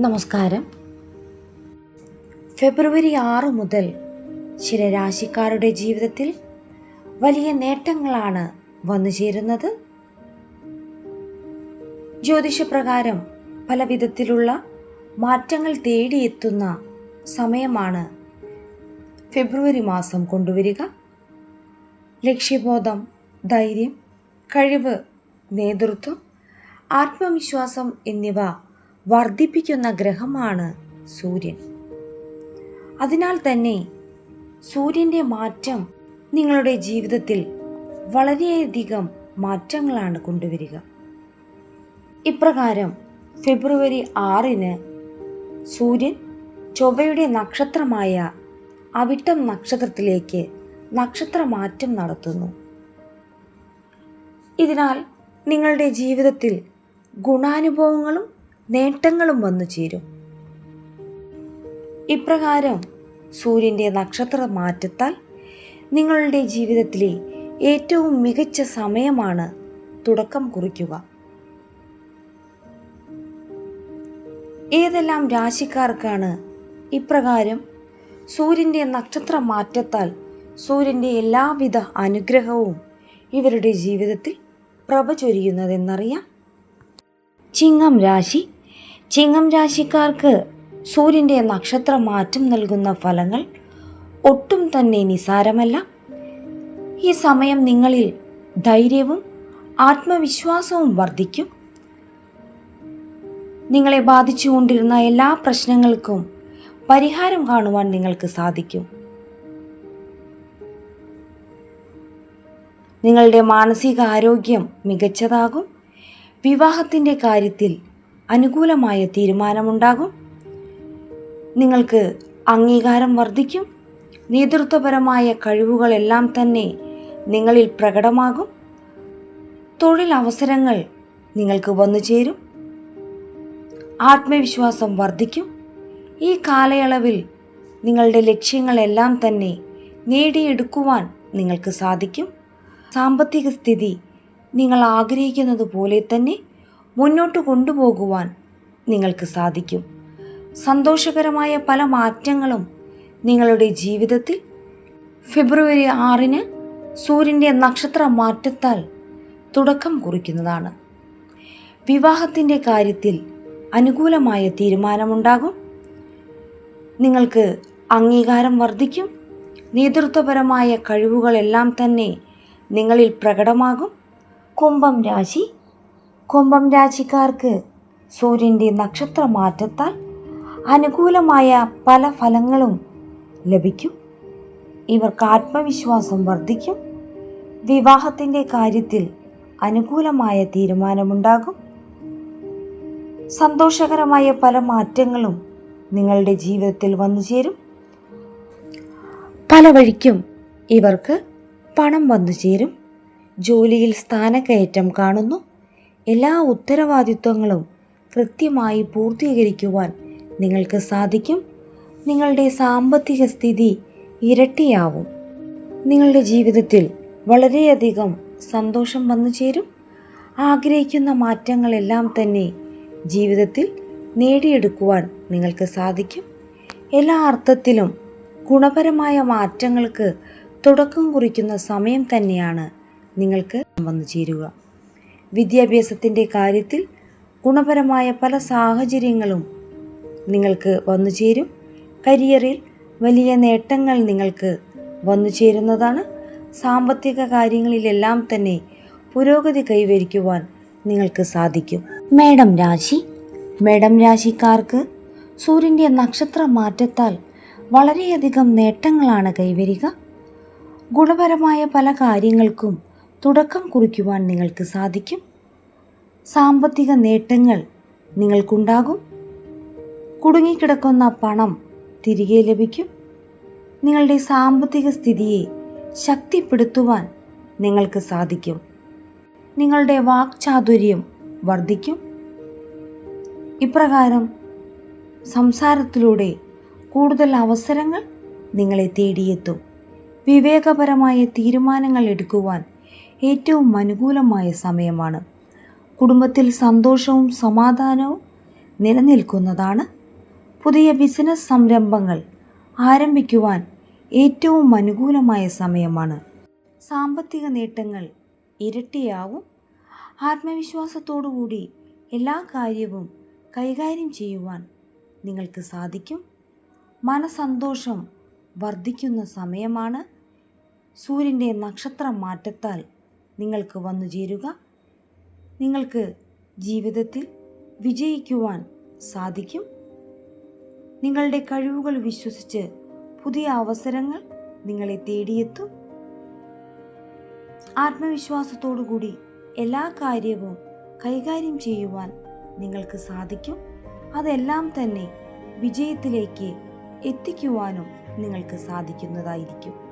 നമസ്കാരം. ഫെബ്രുവരി ആറ് മുതൽ ചില രാശിക്കാരുടെ ജീവിതത്തിൽ വലിയ നേട്ടങ്ങളാണ് വന്നു ചേരുന്നത്. ജ്യോതിഷപ്രകാരം പല വിധത്തിലുള്ള മാറ്റങ്ങൾ തേടിയെത്തുന്ന സമയമാണ് ഫെബ്രുവരി മാസം കൊണ്ടുവരിക. ലക്ഷ്യബോധം ധൈര്യം കഴിവ് നേതൃത്വം ആത്മവിശ്വാസം എന്നിവ വർദ്ധിപ്പിക്കുന്ന ഗ്രഹമാണ് സൂര്യൻ. അതിനാൽ തന്നെ സൂര്യന്റെ മാറ്റം നിങ്ങളുടെ ജീവിതത്തിൽ വളരെയധികം മാറ്റങ്ങളാണ് കൊണ്ടുവരിക. ഇപ്രകാരം ഫെബ്രുവരി ആറിന് സൂര്യൻ ചൊവ്വയുടെ നക്ഷത്രമായ അവിട്ടം നക്ഷത്രത്തിലേക്ക് നക്ഷത്രമാറ്റം നടത്തുന്നു. ഇതിനാൽ നിങ്ങളുടെ ജീവിതത്തിൽ ഗുണാനുഭവങ്ങളും നേട്ടങ്ങളും വന്നു ചേരും. ഇപ്രകാരം സൂര്യന്റെ നക്ഷത്ര മാറ്റത്താൽ നിങ്ങളുടെ ജീവിതത്തിലെ ഏറ്റവും മികച്ച സമയമാണ് തുടക്കം കുറിക്കുക. ഏതെല്ലാം രാശിക്കാർക്കാണ് ഇപ്രകാരം സൂര്യന്റെ നക്ഷത്ര മാറ്റത്താൽ സൂര്യന്റെ എല്ലാവിധ അനുഗ്രഹവും ഇവരുടെ ജീവിതത്തിൽ പ്രഭ ചൊരിയുന്നതെന്നറിയാം ചിങ്ങം രാശി ചിങ്ങം രാശിക്കാർക്ക് സൂര്യന്റെ നക്ഷത്ര മാറ്റം നൽകുന്ന ഫലങ്ങൾ ഒട്ടും തന്നെ നിസാരമല്ല. ഈ സമയം നിങ്ങളിൽ ധൈര്യവും ആത്മവിശ്വാസവും വർദ്ധിക്കും. നിങ്ങളെ ബാധിച്ചുകൊണ്ടിരുന്ന എല്ലാ പ്രശ്നങ്ങൾക്കും പരിഹാരം കാണുവാൻ നിങ്ങൾക്ക് സാധിക്കും. നിങ്ങളുടെ മാനസിക ആരോഗ്യം മികച്ചതാകും. വിവാഹത്തിന്റെ കാര്യത്തിൽ അനുകൂലമായ തീരുമാനമുണ്ടാകും. നിങ്ങൾക്ക് അംഗീകാരം വർദ്ധിക്കും. നേതൃത്വപരമായ കഴിവുകളെല്ലാം തന്നെ നിങ്ങളിൽ പ്രകടമാകും. തൊഴിൽ അവസരങ്ങൾ നിങ്ങൾക്ക് വന്നു ചേരും. ആത്മവിശ്വാസം വർദ്ധിക്കും. ഈ കാലയളവിൽ നിങ്ങളുടെ ലക്ഷ്യങ്ങളെല്ലാം തന്നെ നേടിയെടുക്കുവാൻ നിങ്ങൾക്ക് സാധിക്കും. സാമ്പത്തിക സ്ഥിതി നിങ്ങൾ ആഗ്രഹിക്കുന്നത് പോലെ തന്നെ മുന്നോട്ട് കൊണ്ടുപോകുവാൻ നിങ്ങൾക്ക് സാധിക്കും. സന്തോഷകരമായ പല മാറ്റങ്ങളും നിങ്ങളുടെ ജീവിതത്തിൽ ഫെബ്രുവരി ആറിന് സൂര്യന്റെ നക്ഷത്ര മാറ്റത്താൽ തുടക്കം കുറിക്കുന്നതാണ്. വിവാഹത്തിന്റെ കാര്യത്തിൽ അനുകൂലമായ തീരുമാനമുണ്ടാകും. നിങ്ങൾക്ക് അംഗീകാരം വർദ്ധിക്കും. നേതൃത്വപരമായ കഴിവുകളെല്ലാം തന്നെ നിങ്ങളിൽ പ്രകടമാകും. കുംഭം രാശി കുംഭം രാശിക്കാർക്ക് സൂര്യന്റെ നക്ഷത്ര മാറ്റത്താൽ അനുകൂലമായ പല ഫലങ്ങളും ലഭിക്കും. ഇവർക്ക് ആത്മവിശ്വാസം വർദ്ധിക്കും. വിവാഹത്തിന്റെ കാര്യത്തിൽ അനുകൂലമായ തീരുമാനമുണ്ടാകും. സന്തോഷകരമായ പല മാറ്റങ്ങളും നിങ്ങളുടെ ജീവിതത്തിൽ വന്നു ചേരും. പല വഴിക്കും ഇവർക്ക് പണം വന്നു ചേരും. ജോലിയിൽ സ്ഥാനക്കയറ്റം കാണുന്നു. എല്ലാ ഉത്തരവാദിത്വങ്ങളും കൃത്യമായി പൂർത്തീകരിക്കുവാൻ നിങ്ങൾക്ക് സാധിക്കും. നിങ്ങളുടെ സാമ്പത്തിക സ്ഥിതി ഇരട്ടിയാവും. നിങ്ങളുടെ ജീവിതത്തിൽ വളരെയധികം സന്തോഷം വന്നു ചേരും. ആഗ്രഹിക്കുന്ന മാറ്റങ്ങളെല്ലാം തന്നെ ജീവിതത്തിൽ നേടിയെടുക്കുവാൻ നിങ്ങൾക്ക് സാധിക്കും. എല്ലാ അർത്ഥത്തിലും ഗുണപരമായ മാറ്റങ്ങൾക്ക് തുടക്കം കുറിക്കുന്ന സമയം തന്നെയാണ് നിങ്ങൾക്ക് വന്നു ചേരുക. വിദ്യാഭ്യാസത്തിന്റെ കാര്യത്തിൽ ഗുണപരമായ പല സാഹചര്യങ്ങളും നിങ്ങൾക്ക് വന്നു ചേരും. കരിയറിൽ വലിയ നേട്ടങ്ങൾ നിങ്ങൾക്ക് വന്നു ചേരുന്നതാണ്. സാമ്പത്തിക കാര്യങ്ങളിലെല്ലാം തന്നെ പുരോഗതി കൈവരിക്കുവാൻ നിങ്ങൾക്ക് സാധിക്കും. മേഡം രാശി. മേഡം രാശിക്കാർക്ക് സൂര്യന്റെ നക്ഷത്ര മാറ്റത്താൽ വളരെയധികം നേട്ടങ്ങളാണ് കൈവരിക. ഗുണപരമായ പല കാര്യങ്ങൾക്കും തുടക്കം കുറിക്കുവാൻ നിങ്ങൾക്ക് സാധിക്കും. സാമ്പത്തിക നേട്ടങ്ങൾ നിങ്ങൾക്കുണ്ടാകും. കുടുങ്ങിക്കിടക്കുന്ന പണം തിരികെ ലഭിക്കും. നിങ്ങളുടെ സാമ്പത്തിക സ്ഥിതിയെ ശക്തിപ്പെടുത്തുവാൻ നിങ്ങൾക്ക് സാധിക്കും. നിങ്ങളുടെ വാക്ചാതുര്യം വർദ്ധിക്കും. ഇപ്രകാരം സംസാരത്തിലൂടെ കൂടുതൽ അവസരങ്ങൾ നിങ്ങളെ തേടിയെത്തും. വിവേകപരമായ തീരുമാനങ്ങൾ എടുക്കുവാൻ ഏറ്റവും അനുകൂലമായ സമയമാണ്. കുടുംബത്തിൽ സന്തോഷവും സമാധാനവും നിലനിൽക്കുന്നതാണ് പുതിയ ബിസിനസ് സംരംഭങ്ങൾ ആരംഭിക്കുവാൻ ഏറ്റവും അനുകൂലമായ സമയമാണ്. സാമ്പത്തിക നേട്ടങ്ങൾ ഇരട്ടിയാവും. ആത്മവിശ്വാസത്തോടുകൂടി എല്ലാ കാര്യവും കൈകാര്യം ചെയ്യുവാൻ നിങ്ങൾക്ക് സാധിക്കും. മനസന്തോഷം വർദ്ധിക്കുന്ന സമയമാണ്. സൂര്യന്റെ നക്ഷത്ര മാറ്റത്താൽ നിങ്ങൾക്ക് വന്നു ചേരുക. നിങ്ങൾക്ക് ജീവിതത്തിൽ വിജയിക്കുവാൻ സാധിക്കും. നിങ്ങളുടെ കഴിവുകൾ വിശ്വസിച്ച് പുതിയ അവസരങ്ങൾ നിങ്ങളെ തേടിയെത്തും. ആത്മവിശ്വാസത്തോടുകൂടി എല്ലാ കാര്യവും കൈകാര്യം ചെയ്യുവാൻ നിങ്ങൾക്ക് സാധിക്കും. അതെല്ലാം തന്നെ വിജയത്തിലേക്ക് എത്തിക്കുവാനും നിങ്ങൾക്ക് സാധിക്കുന്നതായിരിക്കും.